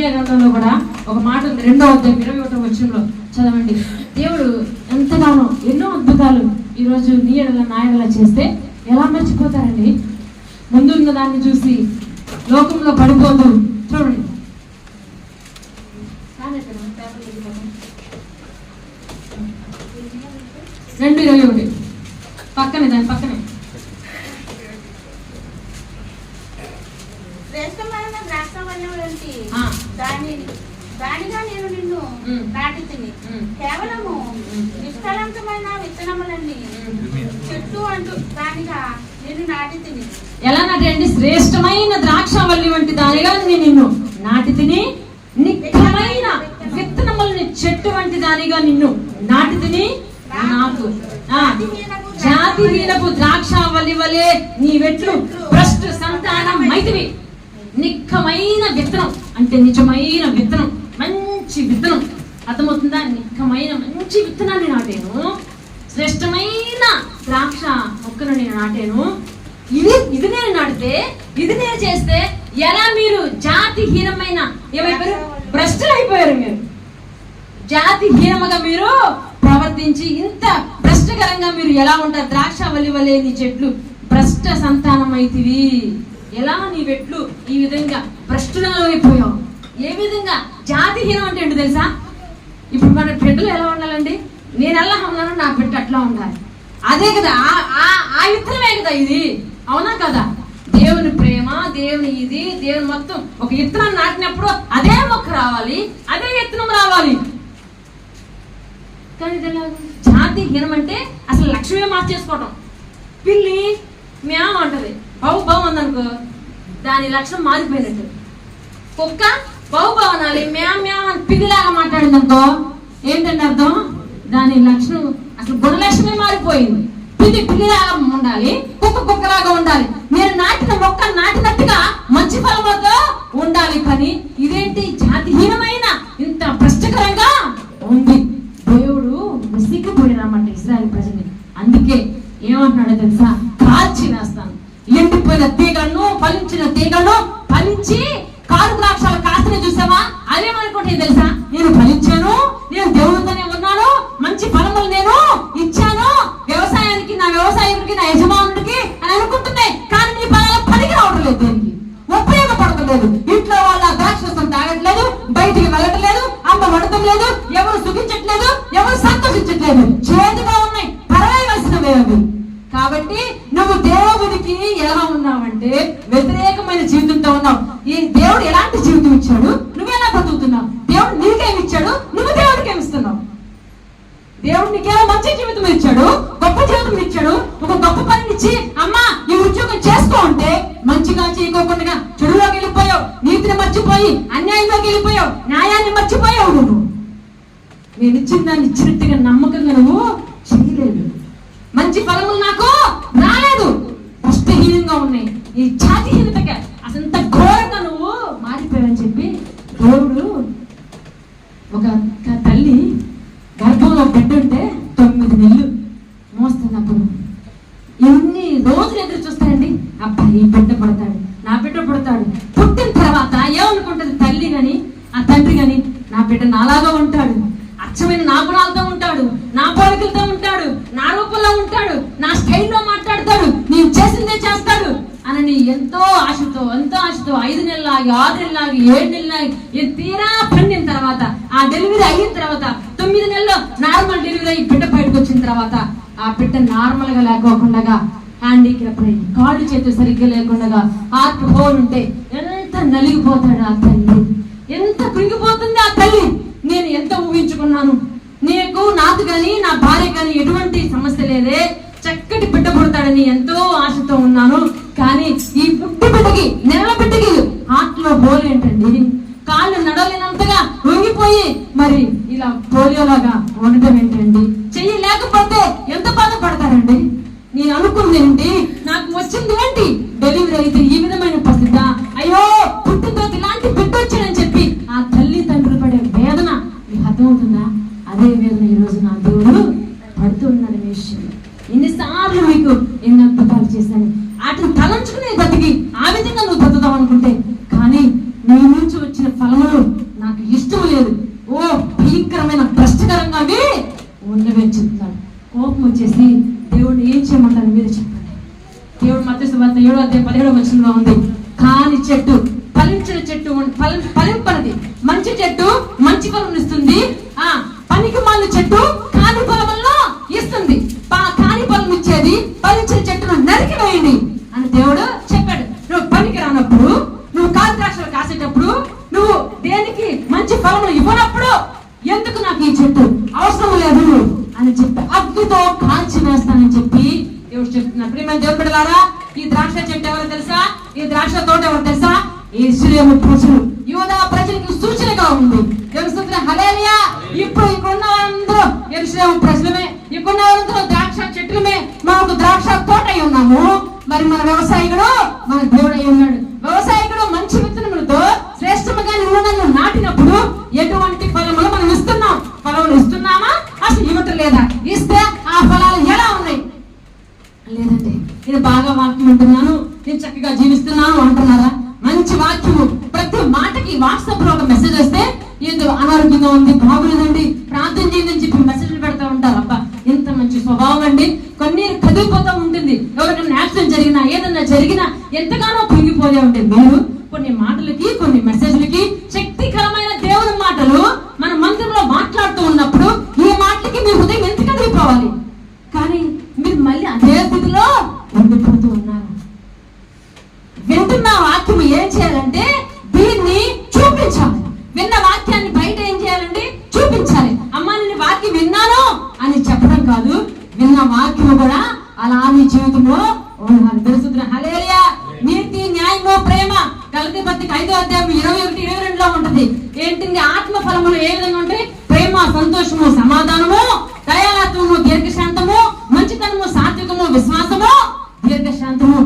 ఇర్మియా గ్రంథంలో కూడా ఒక మాట ఉంది. రెండో అధ్యాయం ఇరవై ఒకటో వచ్చంలో చదవండి. దేవుడు ఎంతగానో ఎన్నో అద్భుతాలు ఈరోజు నీ ఎడల నా చేస్తే ఎలా మర్చిపోతారండి? ముందున్న దాన్ని చూసి లోకంలో పడిపోదు చూడండి. రెండు ఇరవై ఒకటి. పక్కనే దాని పక్కనే. ఏంటి. దాని దానిగా నేను నిన్ను. కేవలము. నిష్కలంకమైన విత్తనములన్నీ చెట్టు అంటూ దానిగా తిని ఎలా నాటండి శ్రేష్టమైన ద్రాక్షవల్లి వంటి దానిగా నేను నిన్ను నాటి తిని నిత్యమైన విత్తనములని చెట్టు వంటి దానిగా నిన్ను నాటి తిని నాకు. ఆ, జాతిహీనపు ద్రాక్షావల్లి వలె నీ వెట్లు భ్రష్టు సంతానం మైతివి. నిక్కమైన విత్తనం అంటే నిజమైన విత్తనం మంచి విత్తనం. అర్థమవుతుందా? నిక్కమైన మంచి విత్తనాన్ని నాటాను. శ్రేష్టమైన ద్రాక్ష మొక్కను నేను నాటాను. ఇది ఇది నేను నాటితే ఇది నేను చేస్తే ఎలా మీరు జాతిహీనమైన ఏమైపోయారు? భ్రష్టులు అయిపోయారు మీరు. జాతిహీనముగా మీరు ప్రవర్తించి ఇంత భ్రష్టకరంగా మీరు ఎలా ఉంటారు? ద్రాక్ష వలి వలేని చెట్లు భ్రష్ట సంతానం అయితివి ఎలా నీ వెట్లు ఈ విధంగా భ్రష్టులలో అయిపోయావు ఏ విధంగా? జాతిహీనం అంటే ఏంటి తెలుసా? ఇప్పుడు మన బిడ్డలు ఎలా ఉండాలండి? నేను ఎలా ఉన్నాను నా బిడ్డ అట్లా ఉండాలి. అదే కదా ఆ- ఆ- కదా ఇది. అవునా కదా? దేవుని ప్రేమ దేవుని ఇది దేవుని మొత్తం. ఒక ఇత్తనం నాటినప్పుడు అదే మొక్క రావాలి అదే ఇత్తనం రావాలి. కానీ జాతి హీనం అంటే అసలు లక్ష్యమే మార్చేసుకోవటం. పిల్లి మేము అంటది. బావు బావు అందనుకో దాని లక్ష్యం మారిపోయినట్టు. కుక్క బావు బావు అనాలి మ్యామ్ మ్యావ్ అని పిల్లిలాగా మాట్లాడింది అనుకో ఏంటంటే అర్థం? దాని లక్షణం అసలు గుణలక్ష్యమే మారిపోయింది. పిల్లి పిల్లిలాగా ఉండాలి కుక్క కుక్కలాగా ఉండాలి. మీరు నాటిన మొక్క నాటినట్టుగా మంచి ఫలములతో ఉండాలి కానీ ఇదేంటి జాతిహీనమైన ఇంత భ్రష్టకరంగా ఉంది? దేవుడు విసిగిపోయినామంట ఇస్రాయల్ ప్రజల్ని. అందుకే ఏమంటున్నాడో తెలుసా కాల్చి వేస్తాను ఎండిపోయిన తీగలను ఫలించిన తీగలను ఫలించి కారు ద్రాక్షాలు కాసిన చూసావా అదేమనుకుంటే తెలుసా నేను ఫలించాను నేను దేవుడితోనే ఉన్నాను మంచి ఫలములు నేను ఇచ్చాను వ్యవసాయానికి నా వ్యవసాయానికి నా యజమానుడికి అని అనుకుంటున్నాయి కానీ నీ ఫలాలు పనికి రావడం లేదు దేనికి ఉపయోగపడతలేదు ఇంట్లో వాళ్ళ ద్రాక్షరసం తాగట్లేదు బయటికి వెళ్ళట్లేదు అమ్మ పడటం లేదు ఎవరు సుఖించట్లేదు ఎవరు సంతోషించట్లేదు చేతిగా ఉన్నాయి పరవేయవలసినవే అవి కాబట్టి నువ్వు దేవుడికి ఎలా ఉన్నావంటే వ్యతిరేకమైన జీవితంతో ఉన్నావు ఈ దేవుడు ఎలాంటి జీవితం ఇచ్చాడు నువ్వు ఎలా బతుకుతున్నావు దేవుడు నీకేమి ఇచ్చాడు నువ్వు దేవుడికి ఏమి ఇస్తున్నావు దేవుడు నీకేమో మంచి జీవితం ఇచ్చాడు గొప్ప జీవితం ఇచ్చాడు ఒక గొప్ప పనిని ఇచ్చి అమ్మా ఈ ఉద్యోగం చేసుకో అంటే మంచిగా చేయకోకుండా చెడులోకి వెళ్ళిపోయావు నీతిని మర్చిపోయి అన్యాయంలోకి వెళ్ళిపోయావు న్యాయాన్ని మర్చిపోయావు నువ్వు. నేను ఇచ్చిన దాన్ని ఇచ్చినట్టుగా నమ్మకంగా నువ్వు చేయలేదు. మంచి ఫలములు నాకు రాలేదు. కష్టహీనంగా ఉన్నాయి. ఈ జాతిహీనతగా అసంత ఘోరంగా నువ్వు మారిపోయావని చెప్పి దేవుడు ఒక ఒక తల్లి గర్భంలో బిడ్డ ఉంటే తొమ్మిది నెలలు మోస్తున్నప్పుడు ఎన్ని రోజులు ఎదురు చూస్తారండి అబ్బాయి బిడ్డ పడతాడు నా బిడ్డ పుడతాడు. పుట్టిన తర్వాత ఏమనుకుంటది తల్లి కానీ ఆ తండ్రి కానీ నా బిడ్డ నాలాగా ఉంటాడు. అచ్చమైన నా గుణాలతో ఉంటాడు నా పోలికలతో ఉంటాడు నా రూపంలో ఉంటాడు నా స్టైల్లో మాట్లాడతాడు నేను చేసిందే చేస్తాడు అని ఎంతో ఆశతో ఎంతో ఆశతో ఐదు నెలలాగి ఆరు నెలలాగి ఏడు నెలలాగి ఇది తీరా పండిన తర్వాత ఆ డెలివరీ అయిన తర్వాత తొమ్మిది నెలల్లో నార్మల్ డెలివరీ అయ్యి బిడ్డ బయటకు వచ్చిన తర్వాత ఆ బిడ్డ నార్మల్గా లేకోకుండా హ్యాండీక్రాఫ్ట్ అయ్యి కాళ్ళు చేతులు సరిగ్గా లేకుండా హార్ట్ పోనుంటే ఉంటే ఎంత నలిగిపోతాడు ఆ తల్లి? ఎంత కృంగిపోతుంది ఆ తల్లి? నేను ఎంత ఊహించుకున్నాను? నీకు నాకు కానీ నా భార్య కానీ ఎటువంటి సమస్య లేదే. చక్కటి బిడ్డ పుడతాడని ఎంతో ఆశతో ఉన్నాను. కానీ ఈ పుట్టి బిడ్డకి నెల బిడ్డకి ఆత్మ లో కాళ్ళు నడవలేనంతగా వంగిపోయి మరి ఇలా పోలియోలాగా ఉండటం ఏంటండి? చెయ్యి లేకపోతే ఎంత బాధపడతారండి? నేను అనుకుంది ఏంటి నాకు వచ్చింది ఏంటి? ద్రాక్షలు నువ్వు దేనికి మంచి ఫలములు ఇవ్వనప్పుడు ఎందుకు నాకు ఈ చెట్టు అవసరం లేదు అని చెప్పి అగ్నితో కాల్చి వేస్తానని చెప్పి దేవుడు చెప్తున్నారు ప్రియమైన దేవుడు ఈ ద్రాక్ష చెట్టు ఎవరు తెలుసా? ఈ ద్రాక్ష తోట ఎవరు తెలుసా? ఈ శ్రీయము ప్రజలు యువత ప్రజలకు సూచనగా ఉంది. తెలుస్తుంది హలేలియా ఇప్పుడు ఇక్కడున్న వారందరూ ఎరుశ్రేమ ప్రజలమే ఇక్కడున్న వారందరూ ద్రాక్ష చెట్లమే మనకు ద్రాక్ష తోట ఉన్నాము. మరి మన వ్యవసాయకుడు మన దేవుడు అయి ఉన్నాడు. వ్యవసాయకుడు మంచి విత్తనములతో శ్రేష్టముగా నిన్నను నాటినప్పుడు ఎటువంటి ఫలములు మనం ఇస్తున్నాం? ఫలములు ఇస్తున్నామా? అసలు ఇవ్వటం లేదా? ఇస్తే ఆ ఫలాలు ఎలా ఉన్నాయి? లేదండి నేను బాగా వాక్యం ఉంటున్నాను నేను చక్కగా జీవిస్తున్నాను అంటున్నారా? మంచి వాక్యము. ప్రతి మాటకి వాట్సాప్లో ఒక మెసేజ్ వస్తే ఏదో అనారోగ్యంగా ఉంది బాగులేదండి ప్రార్థన చేయండి అని చెప్పి మెసేజ్లు పెడతా ఉంటారు. అబ్బా ఎంత మంచి స్వభావం అండి. కొన్ని కదిలిపోతూ ఉంటుంది. ఎవరికైనా యాక్సిడెంట్ జరిగినా ఏదన్నా జరిగినా ఎంతగానో పొంగిపోలే ఉంటుంది మీరు కొన్ని మాటలకి కొన్ని మెసేజ్ శక్తికరమైన దేవుని మాటలు మన మందిరంలో మాట్లాడుతూ ఉన్నప్పుడు ఈ మాటలకి మీ హృదయం ఎంత కదిలిపోవాలి కానీ మీరు మళ్ళీ అదే స్థితిలో ఉండిపోతూ ఉన్నారు వింటున్న వాక్యం ఏం చేయాలంటే దీన్ని చూపించాలి విన్న వాక్యాన్ని బయట ఏం చేయాలండి చూపించాలి అమ్మా నేను వాక్యం విన్నాను అని చెప్పడం కాదు విన్న వాక్యం కూడా అలా నీ జీవితంలో ఉండాలి తెలుసుతున్న హలేరియా నీతి న్యాయము ప్రేమ గలతి పత్రిక ఐదో అధ్యాయం ఇరవై ఒకటి ఇరవై రెండులో ఉంటది ఏంటి ఆత్మ ఫలములు ఏ విధంగా ఉంటాయి ప్రేమ సంతోషము సమాధానము దయాలత్వము దీర్ఘశాంతము మంచితనము సాత్వికము విశ్వాసము దీర్ఘశాంతము.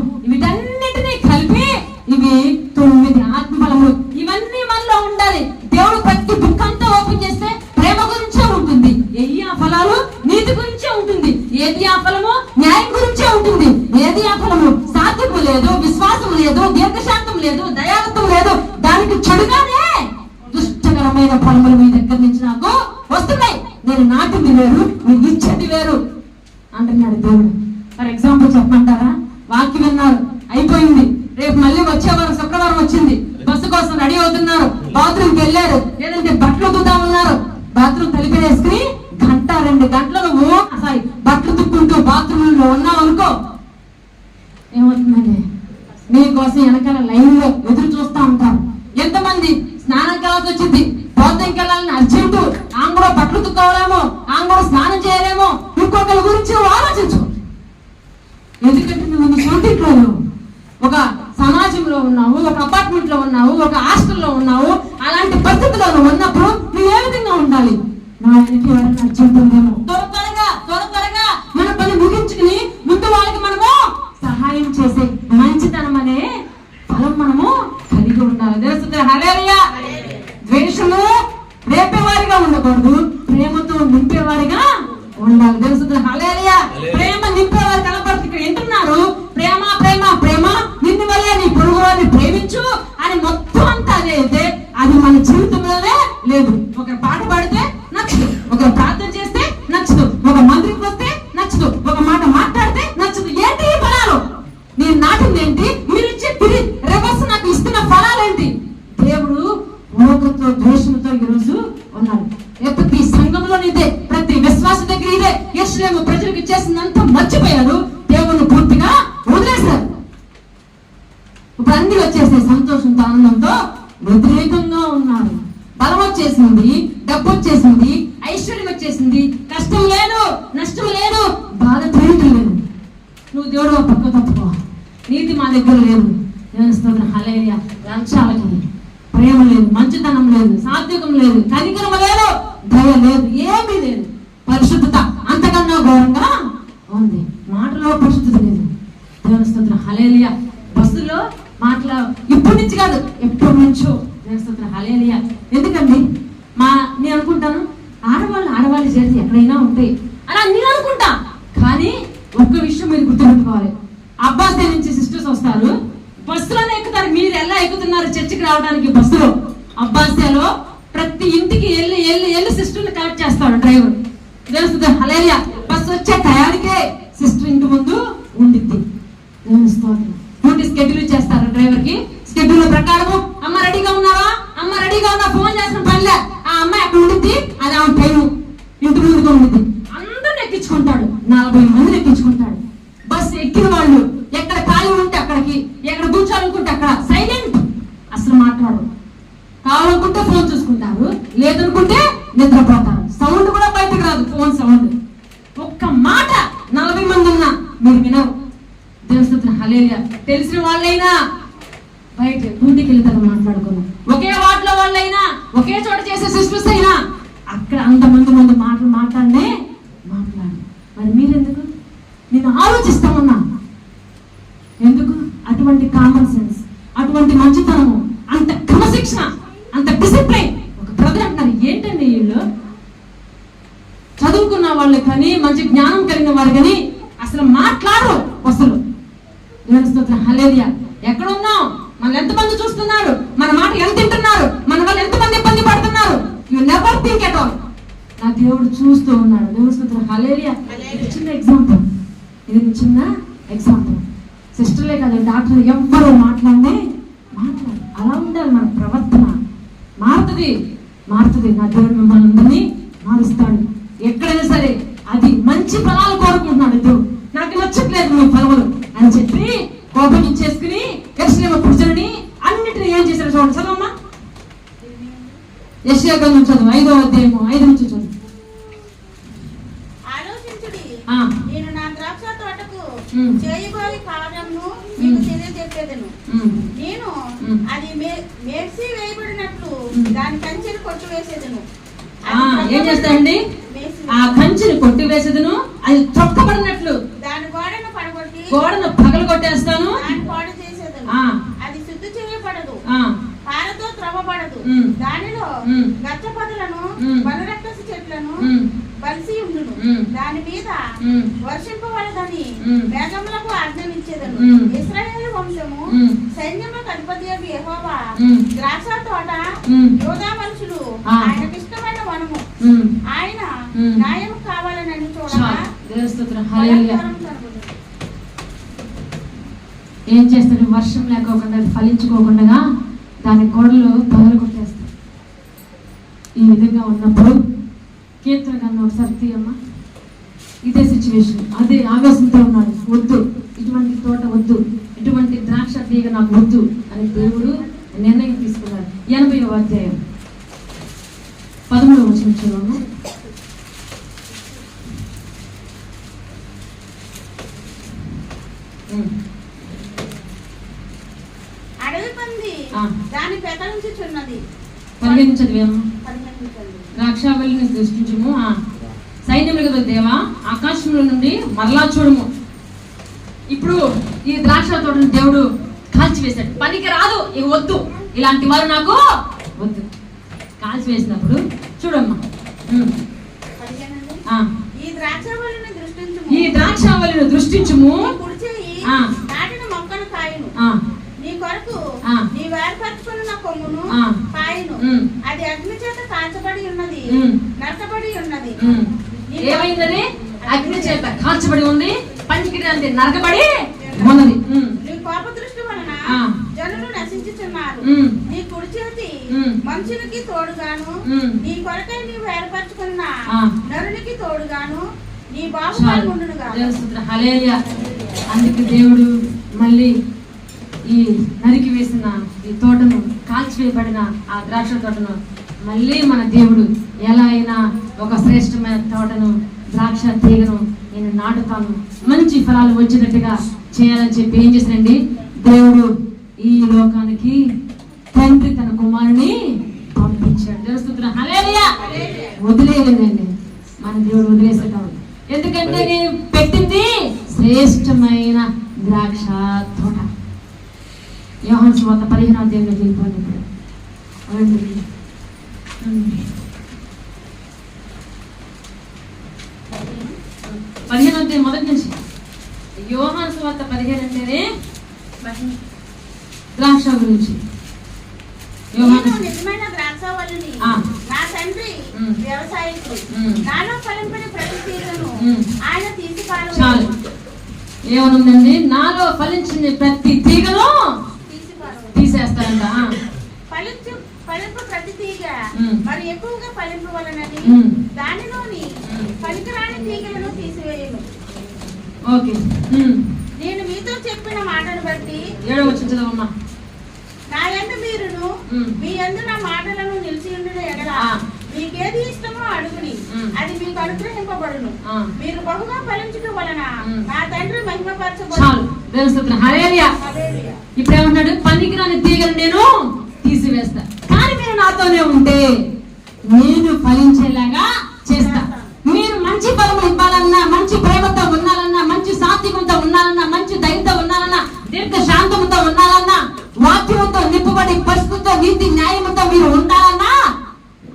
గంటలు నువ్వు సారీ బట్టలు తుక్కుంటూ బాత్రూంలో ఉన్నావు అనుకో. ఏమవుతుందండి? నీకోసం వెనకాల లైన్లో ఎదురు చూస్తా ఉంటారు ఎంతమంది స్నానం కావాల్సి వచ్చింది? బౌద్ధంకి వెళ్ళాలని అర్జెంటు. ఆమె కూడా బట్టలు తుక్కోవాలేమో. ఆమె కూడా స్నానం చేయలేమో. ఇంకొకరి గురించి ఆలోచించు. ఎందుకంటే నువ్వు నీ ఒక సమాజంలో ఉన్నావు ఒక అపార్ట్మెంట్లో ఉన్నావు ఒక హాస్టల్లో ఉన్నావు. అలాంటి పరిస్థితుల్లో ఉన్నప్పుడు నువ్వు ఏ విధంగా ఉండాలి? నా ఇంటికి ఎవరైనా అర్జెంట్ ఉందేమో త్వర త్వరగా త్వర త్వరగా మన పని ముగించుకుని ముందు వాళ్ళకి మనము సహాయం చేసే మంచితనం అనే ఫలం మనము కలిగి ఉండాలి తెలుస్తుంది హలేరియా ద్వేషము రేపేవారిగా ఉండకూడదు ప్రేమతో నింపేవారిగా ఉండాలి తెలుస్తుంది. హలేరియా ప్రేమ నింపేవారు కనపడుతుంది ఇక్కడ వింటున్నారు ప్రేమ ప్రేమ ప్రేమ. నిన్ను వల్లే నీ పొరుగు ప్రేమించు. అని మొత్తం అంతా అదే అయితే అది మన జీవితంలోనే లేదు. దేవుడు మా పక్క తప్పుకో నీతి మా దగ్గర లేదు. దేవుని స్తోత్రం హలేరియా లంచాలకి ప్రేమ లేదు మంచితనం లేదు సాత్వికం లేదు కనికరం లేదు దయ లేదు ఏమీ లేదు. పరిశుద్ధత అంతకన్నా ఘోరంగా ఉంది. మాటలో పరిశుద్ధత లేదు. దేవుని స్తోత్రం హలేలియా. బస్సులో మాటల ఇప్పటి నుంచి కాదు ఎప్పటి నుంచో దేవుని స్తోత్రం హలేలియా. ఎందుకండి? మా నేను అనుకుంటాను ఆడవాళ్ళు ఆడవాళ్ళు చేసి ఎక్కడైనా ఉంటాయి అలా నేను అనుకుంటా. కానీ ఒక్క విషయం మీరు గుర్తుపెట్టుకోవాలి అబ్బాసే నుంచి సిస్టర్స్ వస్తారు. బస్సులోనే ఎక్కుతారు. మీరు ఎలా ఎక్కుతున్నారు చర్చికి రావడానికి బస్సులో? అబ్బాసేలో ప్రతి ఇంటికి వెళ్ళి వెళ్ళి వెళ్ళి సిస్టర్ని కలెక్ట్ చేస్తాడు డ్రైవర్. తెలుస్తుంది హలేలియా బస్సు వచ్చే టయానికే సిస్టర్ ఇంటి ముందు ఉండిద్ది దేవుని స్తోత్రం డ్యూటీ స్కెడ్యూల్ చేస్తారు డ్రైవర్కి స్కెడ్యూల్ ప్రకారము అమ్మ రెడీగా ఉన్నావా అమ్మ రెడీగా ఉన్నా ఫోన్ చేసిన పనిలే ఆ అమ్మాయి అక్కడ ఉండిద్ది అది ఆమె టైం ఇంటి ముందుగా ఉండిద్ది అందరిని ఎక్కించుకుంటాడు నలభై మందిని ఎక్కించుకుంటాడు బస్ ఎక్కిన వాళ్ళు ఎక్కడ ఖాళీ ఉంటే అక్కడికి ఎక్కడ కూర్చోాలనుకుంటే అక్కడ సైలెంట్ అసలు మాట్లాడు కావాలనుకుంటే ఫోన్ చూసుకుంటారు లేదనుకుంటే నిద్రపోతారు సౌండ్ కూడా బయటకు రాదు ఫోన్ సౌండ్ ఒక్క మాట నలభై మంది ఉన్నా మీరు వినరు దేవస్థుతున్న హలేలియా తెలిసిన వాళ్ళైనా బయట డ్యూటీకి వెళ్తారు మాట్లాడుకున్నాం ఒకే వార్డులో వాళ్ళైనా ఒకే చోట చేసే సిస్టర్స్ అయినా అక్కడ అంతమంది ముందు మాటలు మాట్లాడనే మాట్లాడు మరి మీరెందుకు నేను ఆలోచిస్తా ఉన్నా ఎందుకు అటువంటి కామన్ సెన్స్ అటువంటి మంచితనము అంత క్రమశిక్షణ అంత డిసిప్లిన్ ఒక బ్రదర్ అంటారు ఏంటండి వీళ్ళు? చదువుకున్న వాళ్ళు కానీ మంచి జ్ఞానం కలిగిన వారు కానీ అసలు మాట్లాడరు అసలు. దేవుని స్తోత్రం. హల్లెలూయా. ఎక్కడ ఉన్నాం మనల్ని ఎంతమంది చూస్తున్నారు? మన మాట ఎంత తింటున్నారు? మన వల్ల ఎంతమంది ఇబ్బంది పడుతున్నారు? You never think at all నా దేవుడు చూస్తూ ఉన్నాడు. దేవుని స్తోత్రం. హలేరియా ఇది చిన్న ఎగ్జాంపుల్ ఇది చిన్న ఎగ్జాంపుల్ సిస్టర్లే కదా డాక్టర్ ఎవ్వరు మాట్లాడినే మాట్లాడు అలా ఉండాలి మన ప్రవర్తన. మారుతుంది. మారుతుంది. నా దేవుడు మిమ్మల్ని అందరినీ మారుస్తాడు. ఎక్కడైనా సరే అది మంచి ఫలాలు కోరుకుంటున్నాడు దేవుడు. నాకు నచ్చట్లేదు మీ ఫలములు అని చెప్పి కోపం ఇచ్చేసుకుని యశ్లేమ పురుషుని అన్నిటిని ఏం చేశాడు చూడండి చదవమ్మా. యశ్యా గ్రంథం చదువు. ఐదో అధ్యాయము. ఐదు నుంచి చదువు ఆలోచించుడి ఆ, నేను నా ద్రాక్ష తోటకు ఉమ్. చేయబోయే కార్యమును మీకు తెలియజెప్పేదను ఉమ్, నేను ఉమ్. అది మే- మేర్చి వేయబడినట్లు ఉమ్. దాని కంచెను కొట్టివేసేదను ఆ, ఏం చేస్తాడండి మేసి- ఆ కంచెని కొట్టివేసేదను అది చొక్కబడినట్లు దాని గోడను పగలు కొట్టేస్తాను. అది శుద్ధి చేయబడదు త్రవ్వబడదు. దానిలో చెట్లను బలిసి ఉండును. దాని మీద వర్షింపబడదని. మేఘములకు ఉమ్. ఇస్రాయేల్ వంశము ఉమ్. సైన్యములకు అధిపతి యెహోవా ఉమ్. ద్రాక్ష తోట. ఆయన. న్యాయం కావాలని. ఏం చేస్తాడు వర్షం లేకోకుండా ఫలించుకోకుండా దాని గోడలు పగలు కొట్టేస్తాడు ఈ విధంగా ఉన్నప్పుడు కీర్తన కన్నా ఒకసారి తీయమ్మా. ఇదే సిచ్యువేషన్ అదే ఆవేశంతో ఉన్నాడు. వద్దు. ఇటువంటి తోట వద్దు. ఇటువంటి ద్రాక్ష తీగ నాకు వద్దు అని దేవుడు నిర్ణయం తీసుకున్నాడు. ఎనభై అధ్యాయం. పదమూడవ అడవి పంది. దాని పెకలించుచున్నది పరిగణించండి ద్రాక్షావళిని దృష్టించము సైన్యములకు దేవా? ఆకాశంలో నుండి మరలా చూడము. ఇప్పుడు ఈ ద్రాక్ష తోటను దేవుడు కాల్చివేశాడు. పనికి రాదు ఇక వద్దు. ఇలాంటి వారు నాకు వద్దు. కాల్చివేసినప్పుడు చూడమ్మా. ఈ ద్రాక్షావళిని దృష్టించము. నాటిన మొక్కను కాయను ఆ. నీ కొరకు ఆ. నీ వేర్పరచుకున్న కొమ్మును. కాయను. అది అగ్ని చేత కాల్చబడి ఉన్నది. నరకబడి ఉన్నది ఏమైందని అగ్ని చేత కాల్చబడి ఉంది పంచికిరాంతి నరకబడి ఉన్నది. నీ కోప దృష్టి వలన. జనులు నశించుచున్నారు. నీ కుడి చేతి ఉమ్. మనుషునికి తోడుగాను. నీ కొరకై నీవు ఏర్పరచుకున్న. నరునికి తోడుగాను నీ బాబు. అందుకే దేవుడు మళ్ళీ ఈ నరికి వేసిన ఈ తోటను కాల్చివేయబడిన ఆ ద్రాక్ష తోటను మళ్ళీ మన దేవుడు ఎలా అయినా ఒక శ్రేష్టమైన తోటను ద్రాక్ష తీగను నేను నాటుతాను మంచి ఫలాలు వచ్చేటట్టుగా చేయాలని చెప్పి ఏం చేశానండి దేవుడు ఈ లోకానికి తండ్రి తన కుమారుని పంపించాడు. హల్లెలూయా. వదిలేయలేదండి. మన దేవుడు వదిలేసేటప్పుడు ఎందుకంటే నేను పెట్టింది శ్రేష్టమైన ద్రాక్ష తోట. యోహాన్ సువార్త పదిహేను అధ్యాయంలో వెళ్ళిపోండి. పదిహేను అధ్యాయం మొదటి నుంచి. యోహాన్ సువార్త పదిహేను అంటేనే ద్రాక్ష గురించి నిజమైన ద్రాక్షవల్లిని ఆ ఆ. నా తండ్రి ఉమ్. వ్యవసాయకుడు ఉమ్. నాలో ఫలింపని ప్రతి. ఆయన తీసి చాలు. ఏమనుందండి నాలో ఫలించిన ప్రతి తీగను. తీసేస్తారంట. ఫలించు ఫలింపు ప్రతి తీగ. మరి ఎక్కువగా ఫలింపవలనని ఉమ్. దానిలోని. పనికిరాని తీగలను తీసివేయను ఓకే. నేను మీతో చెప్పిన మాటను బట్టి ఏడో వచ్చిన చదవమ్మా నా యందు మీరును. మీ యందు నా మాటలను నిలిచి ఉండిన ఎడల. మీకేది ఇష్టమో అడుగుని. అది మీకు అనుగ్రహింపబడును. మీరు బహుగా ఫలించడం వలన. నా తండ్రి ఇప్పుడు ఏమంటాడు పనికిరాని తీగలు నేను తీసివేస్తా. కానీ మీరు నాతోనే ఉంటే నేను ఫలించేలాగా చేస్తా. మీరు మంచి ఫలము ఇవ్వాలన్నా మంచి ప్రేమతో ఉండాలన్నా మంచి సాత్వికంతో ఉండాలన్నా మంచి దయతో ఉండాలన్నా దీర్ఘ శాంతముతో ఉండాలన్నా లోబడి పరిస్థితితో నీతి న్యాయంతో మీరు ఉండాలన్నా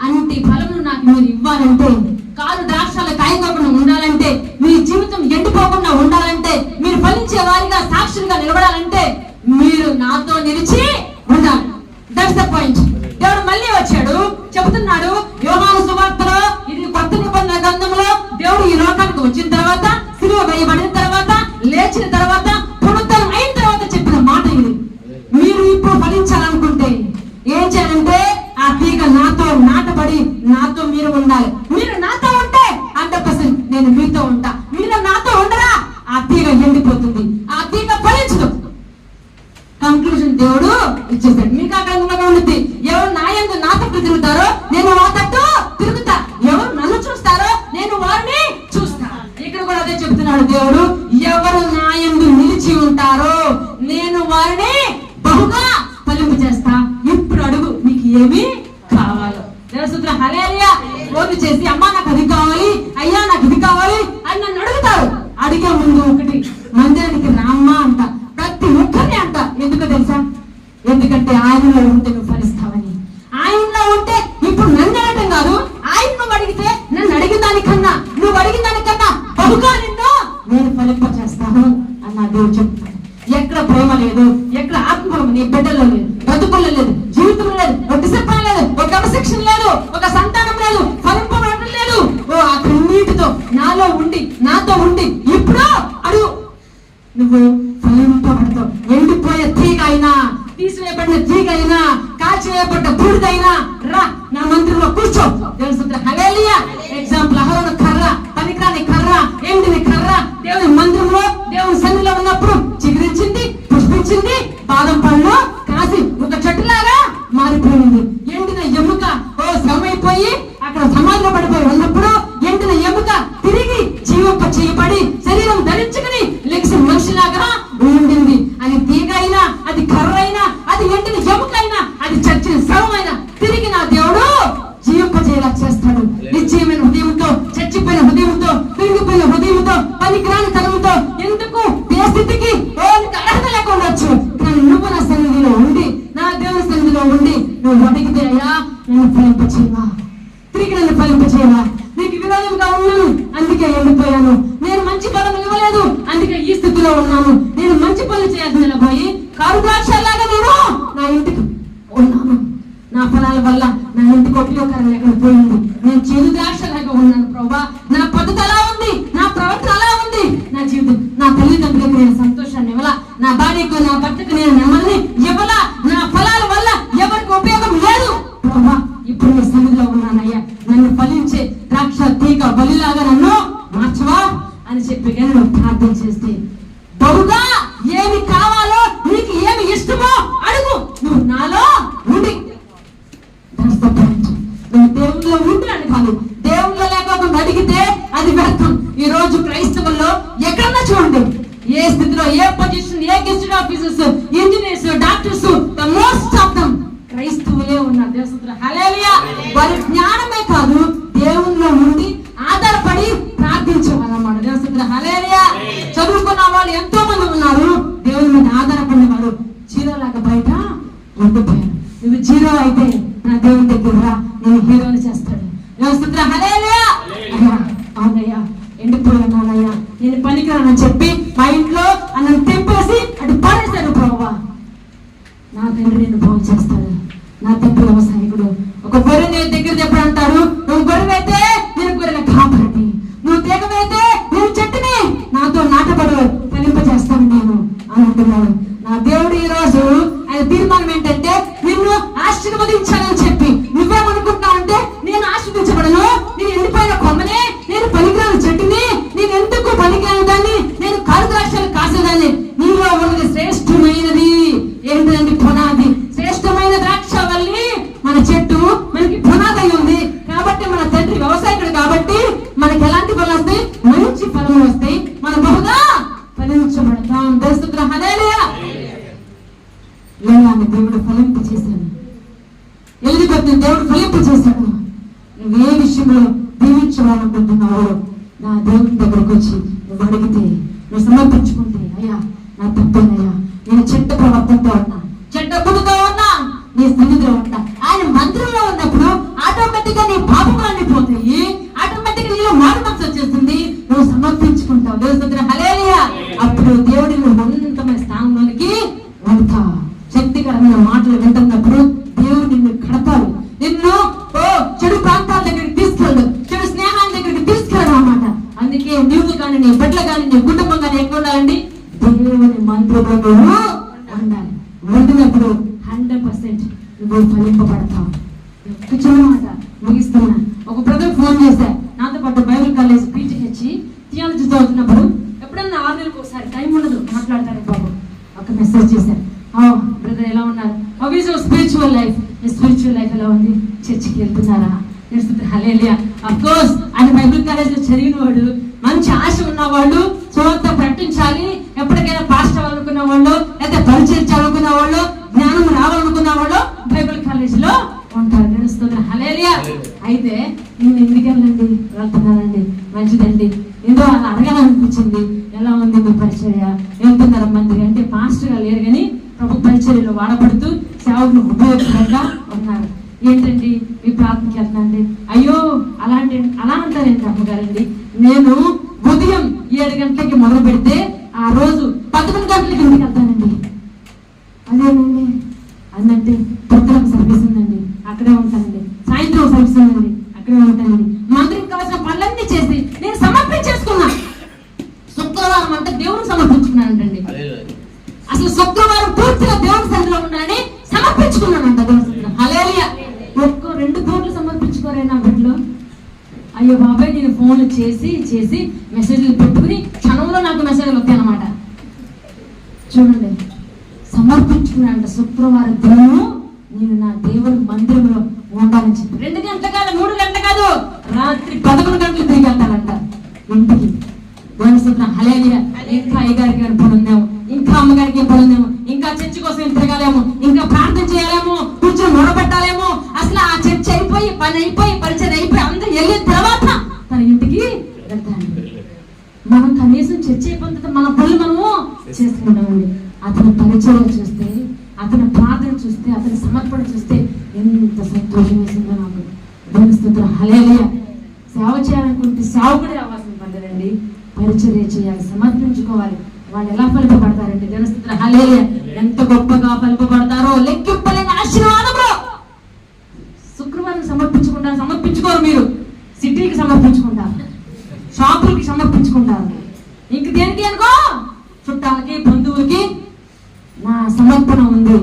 అంటి ఫలములు నాకు మీరు ఇవ్వాలంటే కారు ద్రాక్షాలు కాయకోకుండా ఉండాలంటే మీ జీవితం ఎండిపోకుండా ఉండాలంటే మీరు ఫలించే వారిగా సాక్షులుగా నిలబడాలంటే మీరు నాతో నిలిచి ఉండాలి. దట్స్ ద పాయింట్ దేవుడు మళ్ళీ వచ్చాడు చెబుతున్నాడు యోహాను సువార్తలో ఇది కొత్త నిబంధన గ్రంథంలో దేవుడు ఈ లోకానికి వచ్చిన తర్వాత సిలువ వేయబడిన ఎందుకు తెలుసా? ఎందుకంటే ఆయనలో ఉంటే నువ్వు ఫలిస్తావని. ఆయనలో ఉంటే ఇప్పుడు నన్ను అడగటం కాదు. ఆయన నువ్వు అడిగితే నన్ను అడిగిన దానికన్నా నువ్వు అడిగిన దానికన్నా బహుగా నిన్ను నేను ఫలింప చేస్తాను అన్న దేవుడు చెప్తాను ఎక్కడ ప్రేమ లేదు ఎక్కడ ఆత్మ నీ బిడ్డల్లో లేదు బతుకుల్లో లేదు జీవితంలో లేదు ఒక డిసిప్లిన్ లేదు ఒక క్రమశిక్షణ లేదు ఒక సంతానం లేదు ఫలింపబడటం లేదు. ఓ ఆ క్రిమీటితో నాలో ఉండి నాతో ఉండి ఇప్పుడు అడుగు. నువ్వు ఫలింపబడతావు ఎండిపోయి అయినా తీసివేయబడిన తీగ అయినా కాల్చివేయబడ్డ బూడిదైనా రా నా మందిరంలో కూర్చో. దేవుని హలేలియా ఎగ్జాంపుల్ అహరోను కర్ర పనికిరాని కర్ర ఎండిని కర్ర? దేవుని మందిరంలో దేవుని సన్నిలో ఉన్నప్పుడు చిగురించింది పుష్పించింది బాదం పళ్ళు కాసి ఒక చెట్టులాగా మారిపోయింది ఎండిన ఎముక ఓ శ్రమైపోయి అక్కడ సమాధిలో పడిపోయి ఉన్నప్పుడు ఎండిన ఎముక తిరిగి జీవింప చేయబడి శరీరం ధరించుకుని లెగ్స్ మనిషిలాగా ఉండింది అది తీగ అయినా అది కర్ర అయినా అది ఎండిన ఎముక అయినా అది చచ్చిన శవమైనా తిరిగి నా దేవుడు జీవింపజేలా చేస్తాడు నిశ్చయమైన హృదయంతో చచ్చిపోయిన హృదయంతో తిరిగిపోయిన హృదయంతో పనికిరాని తనముతో ఎందుకు ఏ స్థితికి ఓనికి అర్హత లేకుండొచ్చు కానీ నువ్వు నా సన్నిధిలో ఉండి నా దేవుని సన్నిధిలో ఉండి నువ్వు అడిగితే అయ్యా నన్ను ఫలింపచేయవా తిరిగి నన్ను ఫలింపచేయవా నీకు విరోధంగా ఉన్నాను అందుకే ఎండిపోయాను నేను మంచి ఫలం ఇవ్వలేదు అందుకే ఈ స్థితిలో ఉన్నాను నేను మంచి పనులు చేయాల్సి నిలబోయి కారు ద్రాక్షలాగా నేను నా ఇంటికి ఉన్నాను నా ఫలాల వల్ల నా ఇంటి ఉపయోగకరం ఎక్కడ పోయింది. నేను చేదు ద్రాక్షలాగా ఉన్నాను ప్రభా నా పద్ధతి అలా ఉంది. నా ప్రవర్తన అలా ఉంది. నా జీవితం నా తల్లిదండ్రులకు నేను సంతోషాన్ని ఇవ్వాల? నా భార్యకు నా భర్తకు నేను నెమ్మది ఉన్నవాళ్ళు సువార్త ప్రకటించాలి ఎప్పటికైనా పాస్ట్ అవ్వాలనుకున్న వాళ్ళు లేదా పరిచయం చదువుకున్న వాళ్ళు జ్ఞానం రావాలనుకున్న వాళ్ళు బైబిల్ కాలేజ్లో ఉంటారు. నడుస్తున్నారు హలేలియా అయితే నేను ఎందుకు వెళ్ళండి వెళ్తున్నానండి. మంచిదండి. ఏదో అలా అడగాలనిపించింది. ఎలా ఉంది మీ పరిచర్య? వెళ్తున్నారు మందిరి అంటే పాస్టర్గా లేరు కానీ ప్రభు పరిచర్యలో వాడబడుతూ సేవకులు ఉపయోగకరంగా ఉన్నారు. ఏంటండి మీ ప్రార్థనకి వెళ్తానండి అయ్యో అలాంటి అలా అంటారేంటి అమ్మగారండి? నేను ఉదయం ఏడు గంటలకి మొదలు పెడితే ఆ రోజు పదకొండు గంటలకి ఇంటికి వెళ్తానండి. అదేనండి. అదంటే పొద్దున సర్వీస్ ఉందండి. అక్కడే ఉంటానండి. సాయంత్రం సర్వీస్ ఉందండి. అక్కడే ఉంటానండి. మందిరికి కావాల్సిన పనులన్నీ చేసి నేను సమర్పించేసుకున్నా శుక్రవారం అంతా దేవుడు సమర్పించుకున్నానంటండి. అసలు శుక్రవారం పూర్తిగా దేవుని సన్నిధిలో ఉండాలని సమర్పించుకున్నానంట దేవుని సన్నిధిలో హలేలియా ఒక్క రెండు కోట్లు సమర్పించుకోరే నా బిడ్డలో అయ్యో బాబాయ్ నేను ఫోన్లు చేసి చేసి మెసేజ్లు పెట్టుకుని క్షణంలో నాకు మెసేజ్లు వస్తాయి అనమాట చూడండి సమర్పించుకున్నానంట శుక్రవారం దినము నేను నా దేవుడి మందిరంలో ఉండాలని చెప్పి. రెండు గంటల కాదు మూడు గంట కాదు రాత్రి పదకొండు గంటలు తిరిగి వెళ్తానంట ఇంటికి. దేవుని హలేలియా ఇంకా అయ్యగారికి అనుకుని ఉందాము ఇంకా అమ్మగారికి పని ఇంకా చర్చి కోసం తిరగలేము. ఇంకా ప్రార్థన చేయలేము. కూర్చొని మొరపెట్టాలేమో. అసలు ఆ చర్చ్ అయిపోయి పని అయిపోయి పరిచయం అయిపోయి అందరూ వెళ్ళిన తర్వాత తన ఇంటికి వెళ్తాను మనం కనీసం చర్చ అయిపోతుంది మన పనులు మనము చేసుకుంటామండి అతని పరిచయం చూస్తే అతని ప్రార్థన చూస్తే అతని సమర్పణ చూస్తే ఎంత సంతోషం వేసిందో నాకు. దేవుని స్తోత్రం. సేవ చేయాలనుకుంటే సేవకుడే అవ్వాల్సిన పడదండి పరిచర్య చేయాలి సమర్పించుకోవాలి. వాళ్ళు ఎలా ఫలింపబడతారంటే దేవుని స్తోత్రం ఎంత గొప్పగా పలుపబడతారో లెక్కింపలేని ఆశీర్వాదము శుక్రవారం సమర్పించుకుంటారు సమర్పించుకోరు మీరు. సిటీకి సమర్పించుకుంటారు. షాపులకి సమర్పించుకుంటారు. ఇంక దేనికి అనుకో? చుట్టాలకి బంధువులకి నా సమర్పణ ఉంది.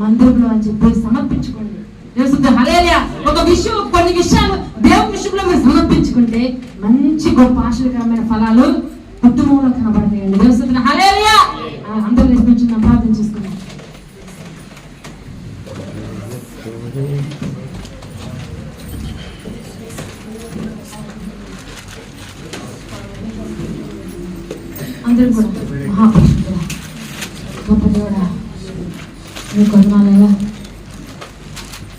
మందిరంలో అని చెప్పి సమర్పించుకోండి. తెలుస్తుంది హలేలియా ఒక విషయం కొన్ని విషయాలు దేవుని విషయంలో మీరు సమర్పించుకుంటే మంచి గొప్ప ఆశీర్కరమైన ఫలాలు ఉద్యమంలో కనబడతాయండి. తెలుస్తుంది హలేలియా అందరూ తీసుకొచ్చిన ప్రార్థన చేసుకున్నాం అందరూ కూడా మహాపురుషుడు గొప్ప దేవుడా మీ కొందనాలయ్యా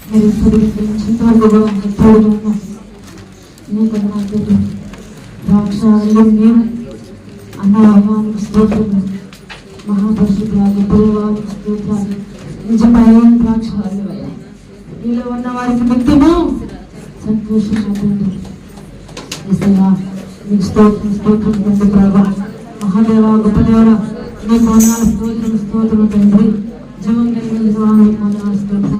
మీరు ఇప్పుడు చింతవరకు కూడా ఎప్పుడు నీ కొందనాలు దేవుడు ద్రాక్షాలు నేను అన్నవానికి స్తోత్రం మహాపరిశుద్ధ గొప్పవానికి స్తోత్రాలు నిజమైన ద్రాక్షాలు నీలో ఉన్న వారికి నిత్యము సంతోషం ఏసయ్యా, నీకు స్తోత్రం స్తోత్రం తండ్రి ప్రభా మహాదేవ గొప్ప దేవ నీ వందనాలు స్తోత్రం స్తోత్రం తండ్రి